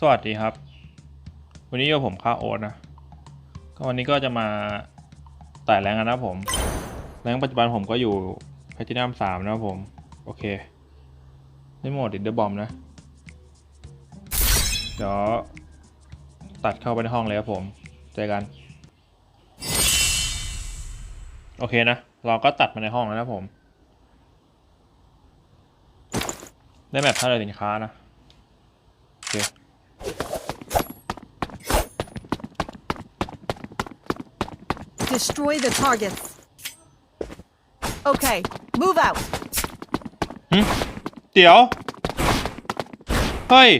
สวัสดีครับ วันนี้อยู่ผมค่าโอ๊ตนะ ก็วันนี้ก็จะมาไต่แรงกันนะครับผม แรงปัจจุบันผมก็อยู่แพทินัมสามนะครับผม โอเคได้โหมดดิดเดอร์บอมนะ เดี๋ยวตัดเข้าไปในห้องเลยครับผม เจอกัน โอเคนะ เราก็ตัดมาในห้องแล้วนะผม ได้แบบท่าเรือสินค้านะ โอเค Destroy the targets. Okay, move out. หึเดี๋ยว เฮ้ย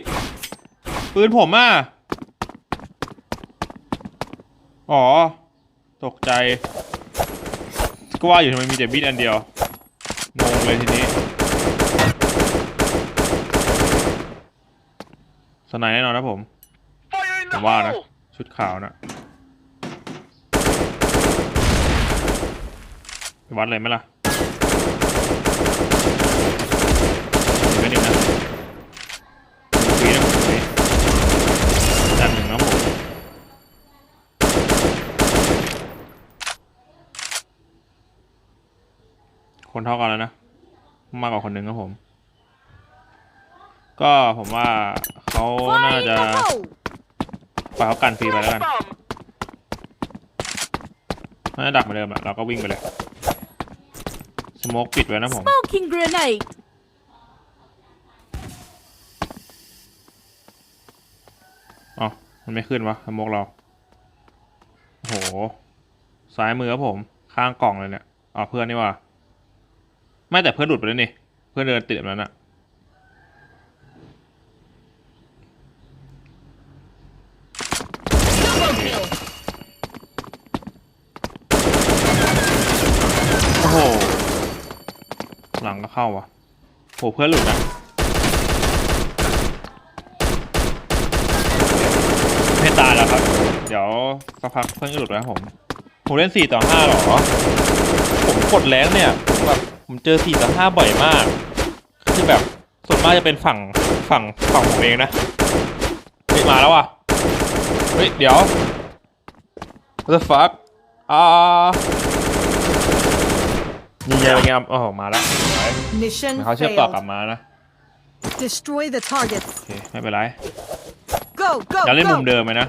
ปืนผมอะ อ๋อ ตกใจ ก็ว่าอยู่ทำไมมีแต่บิดอันเดียวงงเลยทีนี้ สไนด์แน่นอนนะผม ผมว่านะ ชุดขาวนะไป วัดเลยไหมล่ะเดี๋ยวไม่ดีนะฟรีนะฟรีด้านหนึ่งนะผมคนเท่ากันแล้วนะ มากกว่าคนหนึ่งครับผม ก็ผมว่าเขาน่าจะปล่อยเขากันฟรีไปแล้วกันน่าจะดักเหมือนเดิมอะเราก็วิ่งไปเลย โมกปิดไว้นะผม Smoking grenade. อ๋อมันไม่ขึ้นวะสโมกเรา โอ้โห ซ้ายมือครับผม ข้างกล่องเลยเนี่ย อ๋อเพื่อนนี่ว่าไม่แต่เพื่อนหลุดไปแล้วนี่ เพื่อนเดินติดแบบนั้นอะ โอ้โหังก็เข้าวะโหเพื่อนหลุดนะไม่ตายแล้วครับ เดี๋ยวสักพักเพื่อนก็หลุดแล้วผมผมเล่นสี่ต่อห้าหรอ ผมกดแรงเนี่ยแบบผมเจอสี่ต่อห้าบ่อยมาก คือแบบส่วนมากจะเป็นฝั่งฝั่งฝั่งผมเองนะเฮ้ยมาแล้วว่ะ เฮ้ย เดี๋ยว what the fuck อ่า นี่ไงเป็นไงอ๋อมาแล้ว Mission เขาเชื่อมต่อกลับ failed. มานะ Destroy the targets. โอเคไม่เป็นไร Go, go, อย่าเล่นมุม go. เดิมไหมนะ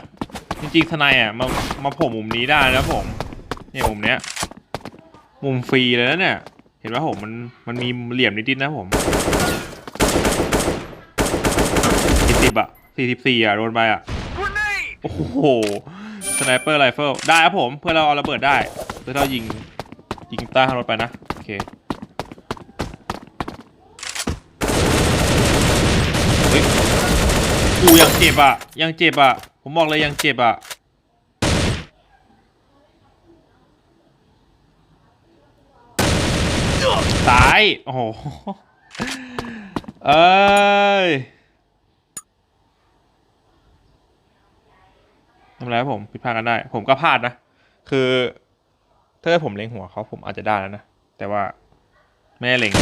จริงๆทนายอะมามาโผล่มุมนี้ได้นะผมเนี่ยมุมเนี้ย มุมฟรีเลยนะเนี่ย เห็นว่าผมมันมันมีเหลี่ยมนิดๆนะผมสี่สิบอะสี่สิบสี่อะโดนไปอะ Grenade! โอ้โหสไนเปอร์ไรเฟิลได้ครับผม เพื่อเราเอาระเบิดได้เพื่อเรายิง ยิงใต้ท้างรถไปนะ โอเคเฮ้ยกูยังเจ็บอะ ยังเจ็บอะ ผมบอกเลยยังเจ็บอะตาย โอ้โห เอ้ยทำไรครับผมผิดพลาดกันได้ ผมก็พลาดนะ คือ ถ้าผมเล็งหัวเขาผมอาจจะได้แล้วนะ แต่ว่าไม่ได้เล็ง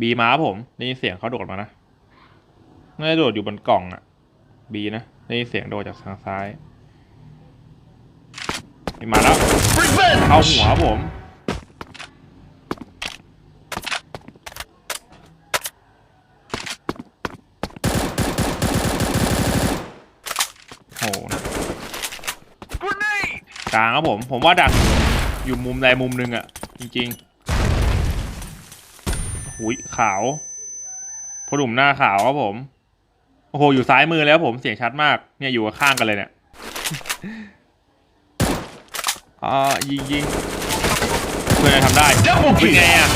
บีมาครับผมได้ยินเสียงเขาโดดมานะน่าจะโดดอยู่บนกล่องอะบีนะได้ยินเสียงโดดจากทางซ้ายบีมาแล้ว Revenge! เข้าหัวครับผม โห Grenade! ก ลางครับผม ผมว่าดักอยู่มุมใดมุมหนึ่งอะจริงๆหุยขาวพอดุ่มหน้าขาวครับผม โอ้โห อยู่ซ้ายมือแล้วครับผมเสียงชัดมาก เนี่ยอยู่ข้างกันเลยเนี่ยอ่ายิงยิงเพื่อนทำได้เป็นไงอะ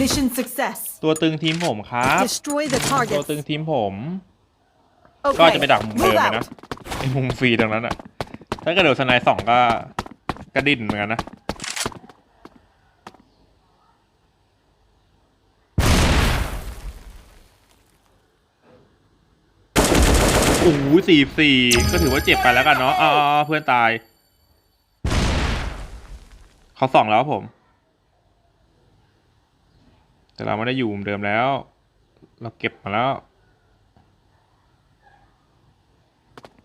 Mission success. ตัวตึงทีมผมครับ Destroy the ตัว targets. ตึงทีมผม ก็ Okay, จะไปดักมุมเดิม move เลยนะ out. ไอ้มุมฟรีตรงนั้นอะถ้ากระโดดสไนด์สองก็ กระดิ่นเหมือนกันนะ โอ้โหสี่สี่ก็ถือว่าเจ็บไปแล้วกันเนาะอ่าเพื่อนตาย เขาส่องแล้วผม แต่เราไม่ได้อยู่มุมเดิมแล้ว เราเก็บมาแล้ว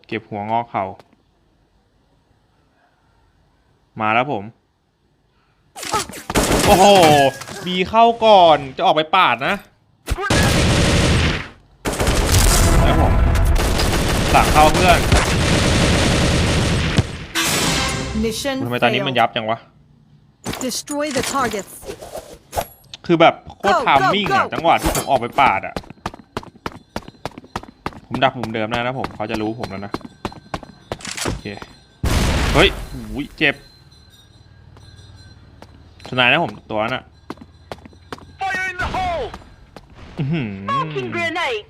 เก็บหัวงอกเข่า มาแล้วผม โอ้โห บีเข้าก่อน จะออกไปปาดนะแล้วผมสั่งเข้าเพื่อน Mission ทำไมตอนนี้มัน failed. ยับจังวะ Destroy the targets. คือแบบโคตร Go, ทามมิ่ง go, อะ go จังหวะที่ผมออกไปปาดอะผมดักมุมเดิมได้นะผมเขาจะรู้ผมแล้วนะ โอเค เฮ้ยหูยเจ็บ ทนายนะผมตัวนั้นอะ Fire in the hole! อื้อหือ Launching grenade.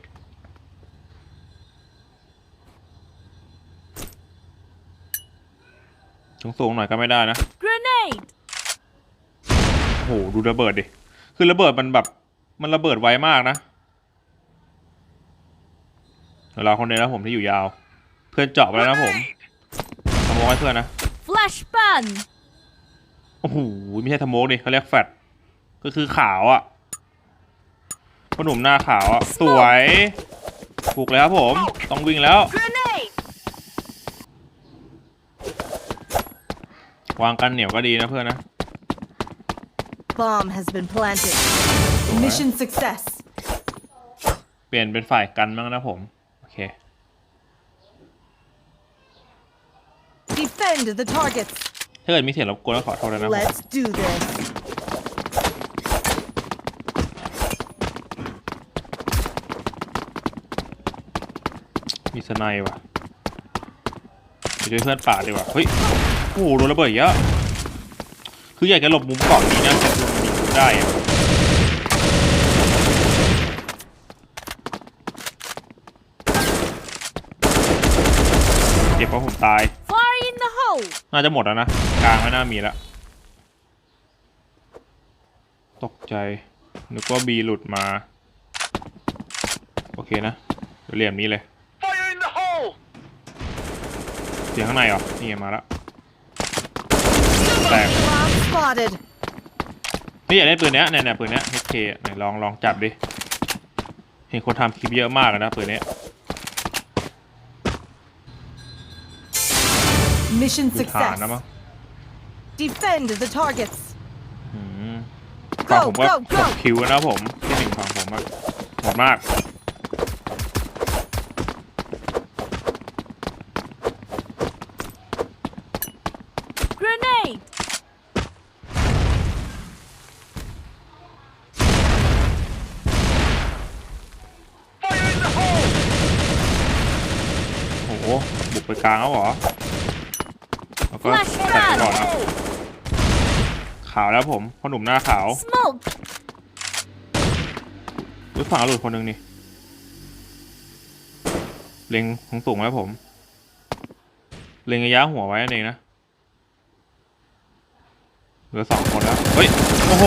สูงๆหน่อยก็ไม่ได้นะ Grenade. โอ้โหดูระเบิดดิ คือระเบิดมันแบบ มันระเบิดไวมากนะเดี๋ยวเราคนเดียวนะผมที่อยู่ยาว เพื่อนเจาะไปแล้วนะผม Grenade! ทำโมกให้เพื่อนนะ Flashbang. โอ้โหไม่ใช่ทำโมกดิเขาเรียกแฟตก็คือขาวอะ่ะพ่อหนุ่มหน้าขาวอะ่ะสวยถูกเลยครับผม ต้องวิ่งแล้ว Grenade. วางกันเหนียวก็ดีนะเพื่อนนะ Bomb has been planted. Mission success. เปลี่ยนเป็นฝ่ายกันบ้างนะผม โอเค Defend the targets. ถ้าเกิดมีเสียงรบกวนก็ขอโทษด้วยนะผม Let's do this. มีสไนด์ว่ะไปช่วยเพื่อนป่าดีกว่า เฮ้ย โอ้โหโดนระเบิดเยอะ คืออยากจะหลบมุมเกาะนี้นะแต่มันยิงได้อะเจ็บเพราะผมตาย Fire in the hole. น่าจะหมดแล้วนะ กลางไม่น่ามีแล้ว ตกใจ นึกว่าบีหลุดมา โอเคนะเดี๋ยวเหลี่ยมนี้เลย Fire in the hole! เสียงข้างในเหรอ นี่ไงมาแล้วแตก Bomb spotted. นี่อยากได้ปืนเนี้ยเนี่ยเนี่ยปืนเนี้ย HK ไหนลองลองจับดิ เห็นคนทำคลิปเยอะมากเลยนะปืนเนี้ย Mission ดูฐาน success. นะมั้ง Defend the targets. อืมฝั่ง Go, ผมก็ go, ห go. กคิวนะผมที่หนึ่งฝั่งผมอะหมดมาก Grenade. Fire in the hole! โอ้โหบุกไปกลางแล้วเหรอ แล้วก็แตกไปก่อนนะ Flashbang. ขาวแล้วผมพ่อหนุ่มหน้าขาว Smoke. อุ้ยฝั่งหลุดคนหนึ่งนี่ เล็งของสูงไว้ผม เล็งระยะหัวไว้นั่นเองนะ เหลือสองคนแล้ว เฮ้ย โอ้โห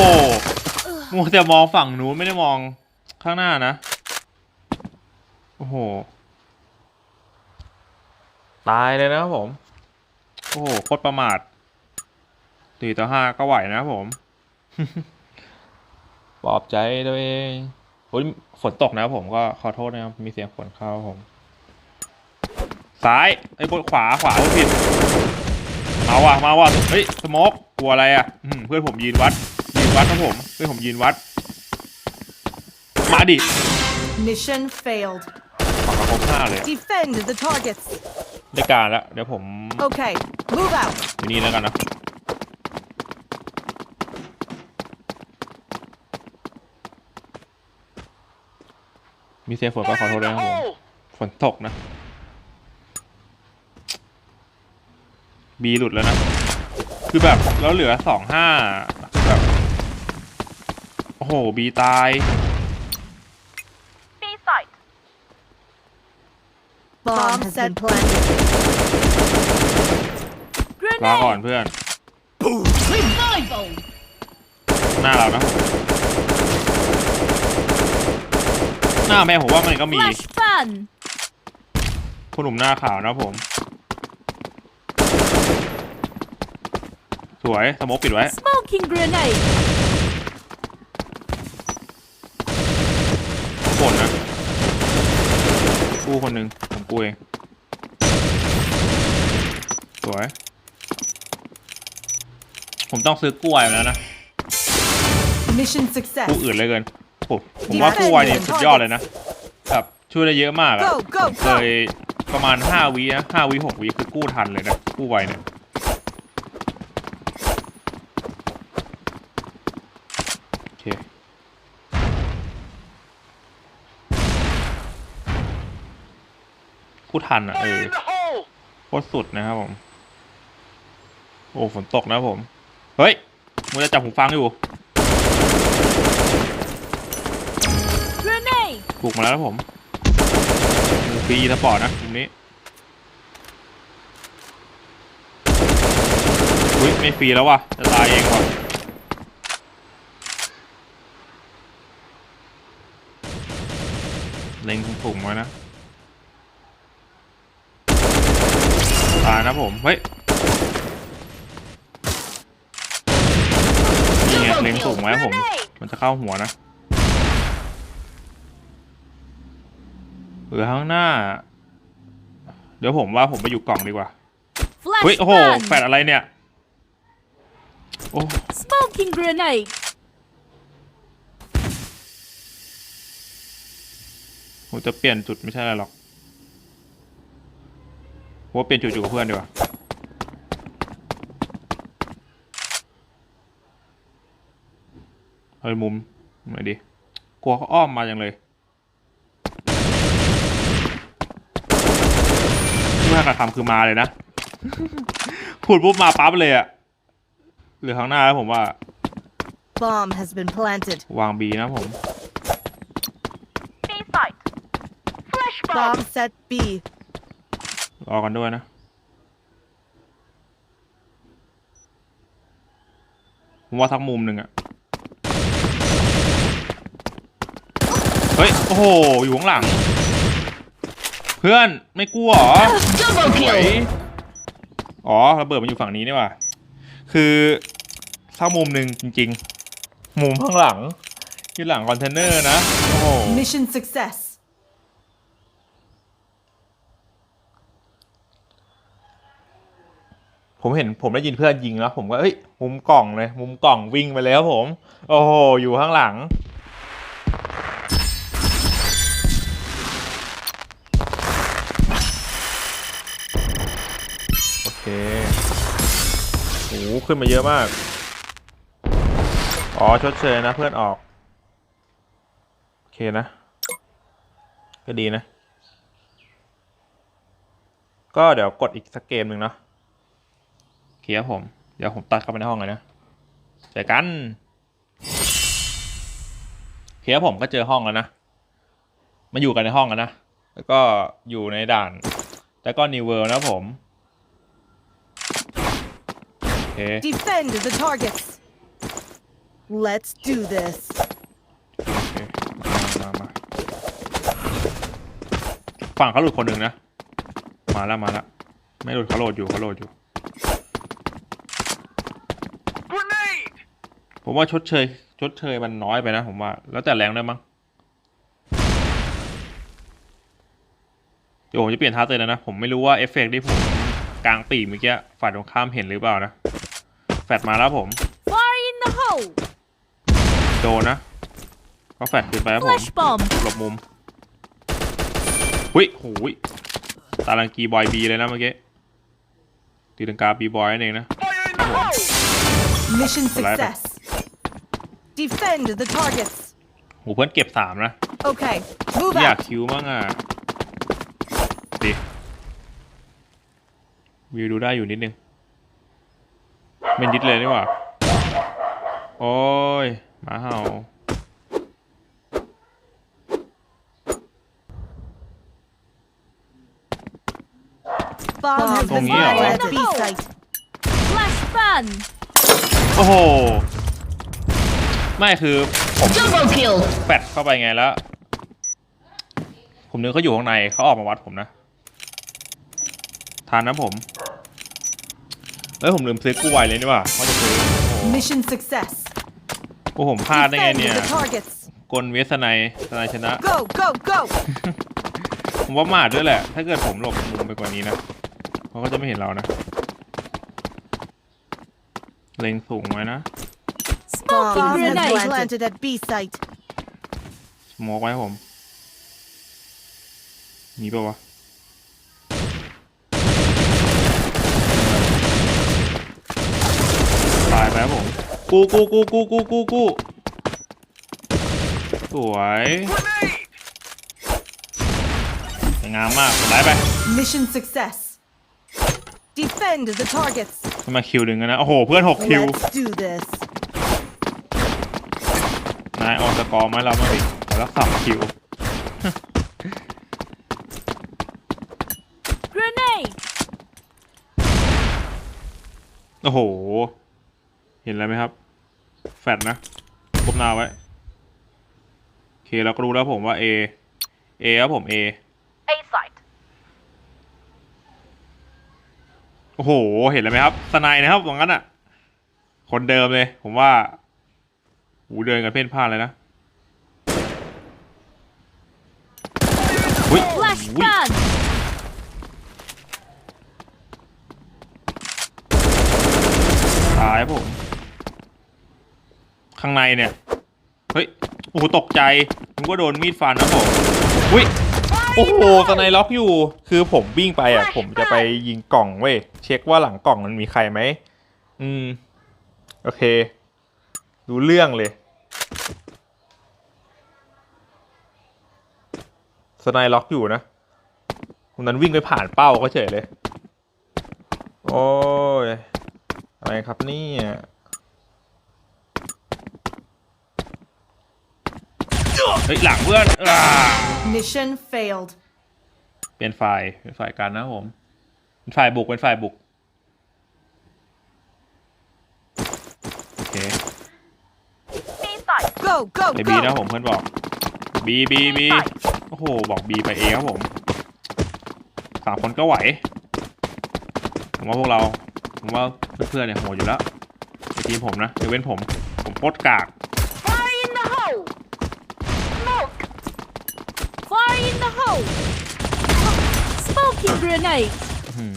มัวแต่มองฝั่งนู้นไม่ได้มองข้างหน้านะ โอ้โห ตายเลยนะครับผม โอ้โหโคตรประมาทสี่ต่อห้าก็ไหวนะครับผมปลอบใจตัวเองโอ้ยฝนตกนะครับผมก็ขอโทษนะครับมีเสียงฝนเข้าครับผม ซ้ายไอ้ยบนขวาขวาพูดผิดมาว่ะมาว่ะเฮ้ยสโมกกลัวอะไรอะอืมเพื่อนผมยืนวัด ยืนวัดครับผมเพื่อนผมยืนวัด มาดิ Mission failed. ฝั่งกับครบห้าเลยอะ Defend the targets. ได้การแล้ว เดี๋ยวผม Okay, move out. ที่นี่แล้วกันนะมีเสียงฝนก็ขอ Fire โทษ in ด้วย the นะครับผม hole! ฝนตกนะ บีหลุดแล้วนะ คือแบบแล้วเหลือสองห้าแบบ โอ้โห บีตาย B site. Bomb has been planted. ลาก่อน Grenade. เพื่อน Revival. หน้าเรานะผมหน้าแม่ผมว่ามันก็มี Flashbang. ผู้หนุ่มหน้าขาวนะผม สวยสโมกปิดไว้ Smoking grenade. โกดนะ กู้คนหนึ่งผมกู้เอง สวย ผมต้องซื้อกู้ไวมาแล้วนะ Mission success. กู้อื่นเลยเกินผมผมว่ากู้ไวนี่สุดยอดเลยนะแบบช่วยได้เยอะมากอะ Go, go, ผมเคยประมาณห้าวินะห้าวิหกวิคือกู้ทันเลยนะกู้ไวเนี่ย โอเค กู้ทันอะเอ Fire อ in the hole! โคตรสุดนะครับผม โอ้ฝนตกนะครับผม เฮ้ยมันจะจับหูฟังอยู่ Grenade. ปลุกมาแล้วครับผมมือฟรีสปอร์ตนะตรงนี้อุ้ยไม่ฟรีแล้วว่ะจะตายเองว่ะเล็งถุงๆไว้นะ ตายนะผม เฮ้ย นี่ไง เล็งสูงไว้ผม มันจะเข้าหัวนะเหลือข้างหน้า เดี๋ยวผมว่าผมไปอยู่กล่องดีกว่าเฮ้ยโอ้โหแฟดอะไรเนี่ยโอ้ Smoking grenade. ผมจะเปลี่ยนจุดไม่ใช่อะไรหรอกผมว่าเปลี่ยนจุดอยู่กับเพื่อนดีกว่า เฮ้ยมุมไหนดีกลัวเขาอ้อมมาจังเลยที่ว่าการทำคือมาเลยนะพูดปุ๊บมาปั๊บเลยอะเหลือข้างหน้าแล้วผมว่า Bomb has been planted. วางบีนะผม B site. Flash bomb! Bomb set B. รอกันด้วยนะผมว่าทักมุมหนึ่งอะ ฮ้ย โอ้โห อยู่ข้างหลัง เพื่อนไม่กลัวเหรอ Double สวยอ๋อระเบิดมันอยู่ฝั่งนี้นี่หว่าคือถ้ามุมหนึ่งจริง ๆ มุมข้างหลังอยู่หลังคอนเทนเนอร์นะ โอ้โห Mission success. ผมเห็นผมได้ยินเพื่อนยิงแล้ว ผมก็เอ้ย มุมกล่องเลย มุมกล่องวิ่งไปแล้วผม โอ้โห อยู่ข้างหลัง เคโอ้ขึ้นมาเยอะมาก อ๋อชดเชยนะเพื่อนออก โอเคนะ ก็ดีนะ ก็เดี๋ยวกดอีกสักเกมหนึ่งเนาะเคลียร์ผม เดี๋ยวผมตัดเข้าไปในห้องเลยนะเจอกันเคลียร์ผมก็เจอห้องแล้วนะมาอยู่กันในห้องกันนะ แล้วก็อยู่ในด่าน แล้วก็นิวเวิร์นะผม เค Defend the targets. Let's do this. โอเคมามามาฝั่งเขาหลุดคนหนึ่งนะ มาแล้วมาแล้วไม่หลุดเขาโหลดอยู่เขาโหลดอยู่ Grenade! ผมว่าชดเชย ชดเชยมันน้อยไปนะ ผมว่า แล้วแต่แรงด้วยมั้งเดี๋ยวผมจะเปลี่ยนท่าเตือนแล้วนะ ผมไม่รู้ว่าเอฟเฟกต์ที่ผมกลางปีกเมื่อกี้ฝ่ายตรงข้ามเห็นหรือเปล่านะ แฟดมาแล้วผม Fire in the hole. โดนนะก็แฟดขึ้นไปครับผม Flash bomb. หลบมุมหุยหูยตาลังกีบอยบีเลยนะเมื่อกี้ตีลังกาบีบอยนั่นเองนะ Fire in the hole! Mission Alright. success. Defend the targets. หูเพื่อนเก็บสามนะ Okay, move อยาก out. คิวมั่งอะดิวิวดูได้อยู่นิดนึง เป็นดิดเลยนี่หว่า โอ้ยหมาเห่า Bomb has Không been nghĩ à? planted at B site. Flashbang. โอ้โห ไม่คือผม Double kill. แฟดเข้าไปไงแล้ว ผมนึกเขาอยู่ข้างในเขาออกมาวัดผมนะ ทานนะผม เอ้ยผมลืมซื้อกล้วยเลยนี่หว่าว่าจะซื้อโอ้โห Mission success. โอ้ผมพลาดได้ไง Defend เนี่ย the targets. กลเวสไนสไนชนะ Go, go, go. ผมว่ามาดด้วยแหละ ถ้าเกิดผมหลบมุมไปกว่านี้นะเขาก็จะไม่เห็นเรานะ เล็งสูงไว้นะ Smoking Bomb has been grenade. planted at B site. สโมกไว้ให้ผม มีปะวะ ตาย ไปครับผมกูกูกูกูกูกูกูสวย Grenade! สวยงามมากกดไลค์ไป Mission success. Defend the targets. ทำไมาคิวหนึ่งแล้วนะ โอ้โห เพื่อนหกคิว Let's do this. นายออนสกอร์ไหมเรามาดิเรารักสามคิว Grenade. โอ้โห เห็นอะไรไหมครับ แฟดนะกบหน้าไว้โอเคเราก็รู้แล้วผมว่า A A ครับผม A A site. โอ้โห เห็นแล้วไหมครับสไนด์นะครับตรงนั้นอะ คนเดิมเลย ผมว่าหูเดินกันเพ่นพ่านเลยนะอุ้ย Flash อุ้ย ban. ตายครับผม ข้างในเนี่ย เฮ้ย โอ้โห ตกใจผมก็โดนมีดฟันนะผม อุ้ย โอ้โหสไนล็อกอยู่ คือผมวิ่งไปอะ ผมจะไปยิงกล่องเว้ย เช็คว่าหลังกล่องมันมีใครไหม อืม โอเค รู้เรื่องเลยสไนล็อกอยู่นะคนนั้นวิ่งไปผ่านเป้าก็เฉยเลย โอ้ย อะไรครับเนี่ย เฮ้ยหลังเพื่อนอ่า Mission failed. เปลี่ยนฝ่ายเป็นฝ่ายการนะครับผมเป็นฝ่ายบุกเป็นฝ่ายบุกโอเค B site. Go, go, ไปบีนะ go. ผมเพื่อนบอกบีบีบีโอ้โหบอกบีไปเอครับผมสามคนก็ไหวผมว่าพวกเราผมว่าเพื่อนๆเนี่ยโหดอยู่แล้วในทีมผมนะยกเว้นผม ผมโคตรกาก Fire in the hole! Smoke! Fire in the hole. Smoking grenade. อื้อหือ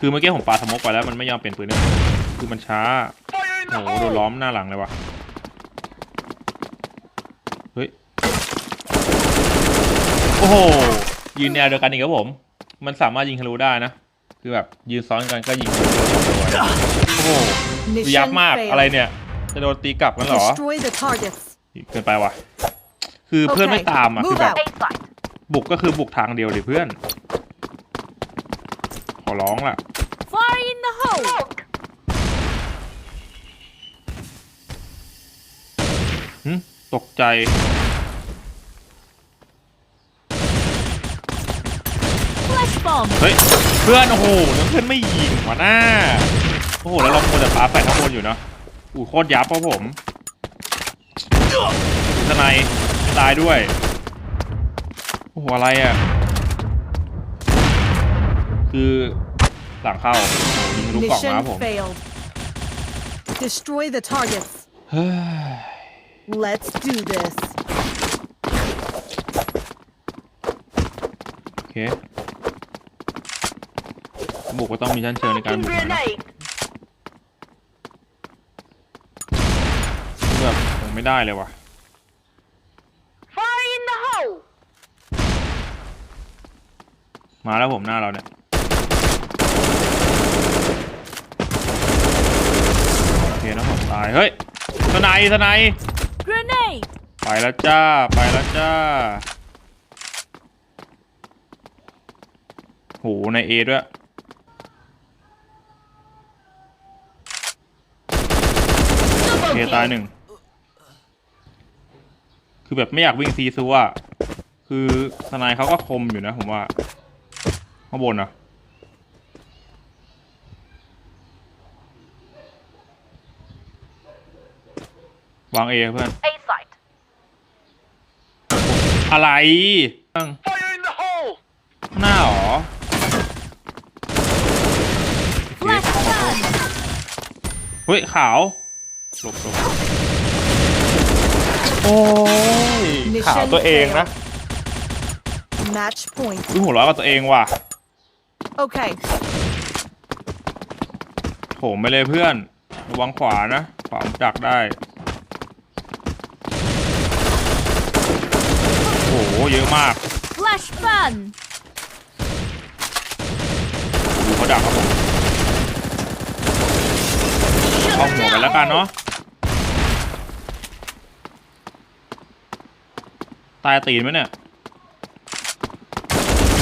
คือเมื่อกี้ผมปาสโมกไปแล้วมันไม่ยอมเปลี่ยนปืนเลยคือมันช้า Fire in โอ้ the โหโดน hole! ล้อมหน้าหลังเลยว่ะเฮ้ยโอ้โหยืนแนวเดียวกันอีกครับผม มันสามารถยิงทะลุได้นะ คือแบบยืนซ้อนกันก็ยิงทะลุได้โอ้โหดูยับ Mission มากอะไร failed. เนี่ย จะโดนตีกลับกันเหรอ Destroy the targets. เกินไปว่ะคือเพื่อนไม่ตามอะคือ Move แบบ out. A site. บุกก็คือบุกทางเดียวเลยเพื่อน ขอร้องล่ะ Fire in the hole. Smoke! หึตกใจ Flash bomb. เฮ้ย เพื่อนโอ้โหแล้วเพื่อนไม่ยิงวะหน้า โอ้โห แล้วเราควรจะปาแฟนข้างบนอยู่เนาะอู้โคตรยับเพราะผมทนายไม่ตายด้วย โอ้โหอะไรอะ คือหลังเข้าโอ้โหยิงทะลุกล่องมาครับผม Mission failed. Destroy the targets. เฮ้ย Let's do this. โอเคบุกก็ต้องมีชั้นเชิงในการ Smoking บุกหน่อยนะ grenade! แบบผมไม่ได้เลยว่ะ Fire in the hole! มาแล้วผมหน้าเราเนี่ยโอเคนะผมตาย เฮ้ยสไนด์สไนด์ Grenade. ไปแล้วจ้า ไปแล้วจ้าโหในเอด้วย โอเคตายหนึ่ง คือแบบไม่อยากวิ่งซีซัวอะคือสไนด์เขาก็คมอยู่นะผมว่า ข้างบนนะวางเอเพื่อน A site. อะไรตั้ง Fire in the hole! หน้าหรอ Flash ban. เฮ้ย ขาวหลบหลบโอ้ยขาวตัวเองนะ Match point. อุ้ยหัวเร้อนกับตัวเองว่ะ Okay. โถมไปเลยเพื่อนระวังขวานะขวาดักได้ โอ้โหเยอะมาก Flash ban. ดูเขาดักครับผม เอาหัวไปแล้วกันเนาะตายตีนไหมเนี่ย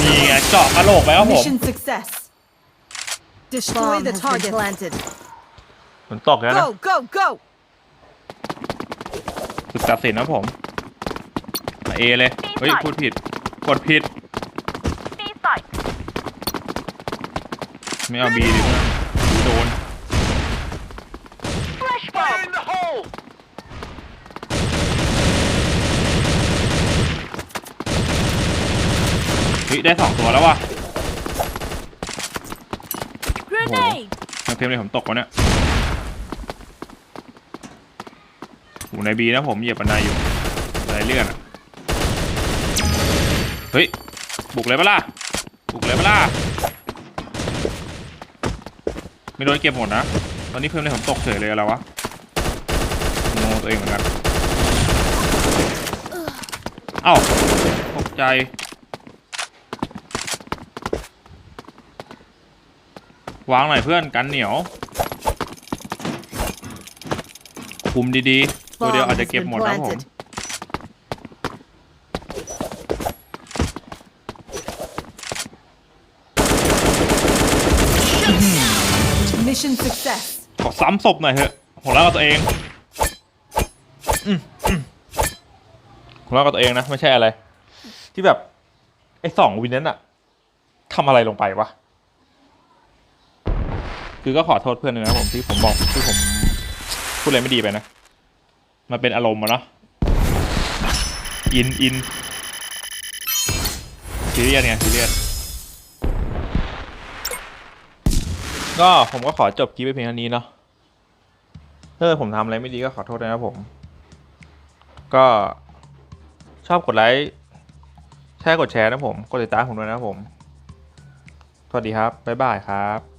นี่ไงเจาะกระโหลกไปครับผม Mission success. Destroy the target. planted. ฝนตกแล้วนะ Go, go, go. ฝึกตัดสินนะผมมาเอเลย เฮ้ย พูดผิด กดผิด B site. ไม่เอาบีดิเพื่อนโดน Flashbomb. in the hole! เฮ้ยได้สองตัวแล้วว่ะ Grenade. มันเทมเลยผมตกวะเนี่ยอยู่ในบีนะผมเหยียบบันไดอยู่บันไดเลื่อนอะเฮ้ย บุกเลยปะล่ะ บุกเลยปะล่ะ ไม่โดนเก็บหมดนะ ตอนนี้เพิ่มเลยผมตกเฉยเลยอะไรวะงงตัวเองเหมือนกัน เอ้าตกใจ วางหน่อยเพื่อนกันเหนียว คุมดีๆ ตัวเดียว Bomb อาจจะ has เก็บ been หมดนะผม planted. Mission success. ขอซ้ำศพหน่อยเถอะหัวเราะกับตัวเองอืมอืมหัวเราะกับตัวเองนะ ไม่ใช่อะไร ที่แบบ ไอ้สองวินนั้นอะทำอะไรลงไปวะ คือก็ขอโทษเพื่อนด้วยนะครับผมที่ผมบอกที่ผมพูดอะไรไม่ดีไปนะ มันเป็นอารมณ์อะเนาะ อินอินซีเรียสไงซีเรียสก็ผมก็ขอจบคลิปไปเพียงเท่านี้เนาะถ้าผมทำอะไรไม่ดีก็ขอโทษด้วยนะครับผม ก็ชอบกดไลค์แชร์กดแชร์นะผม กดติดตามผมด้วยนะครับผม สวัสดีครับ บ๊ายบายครับ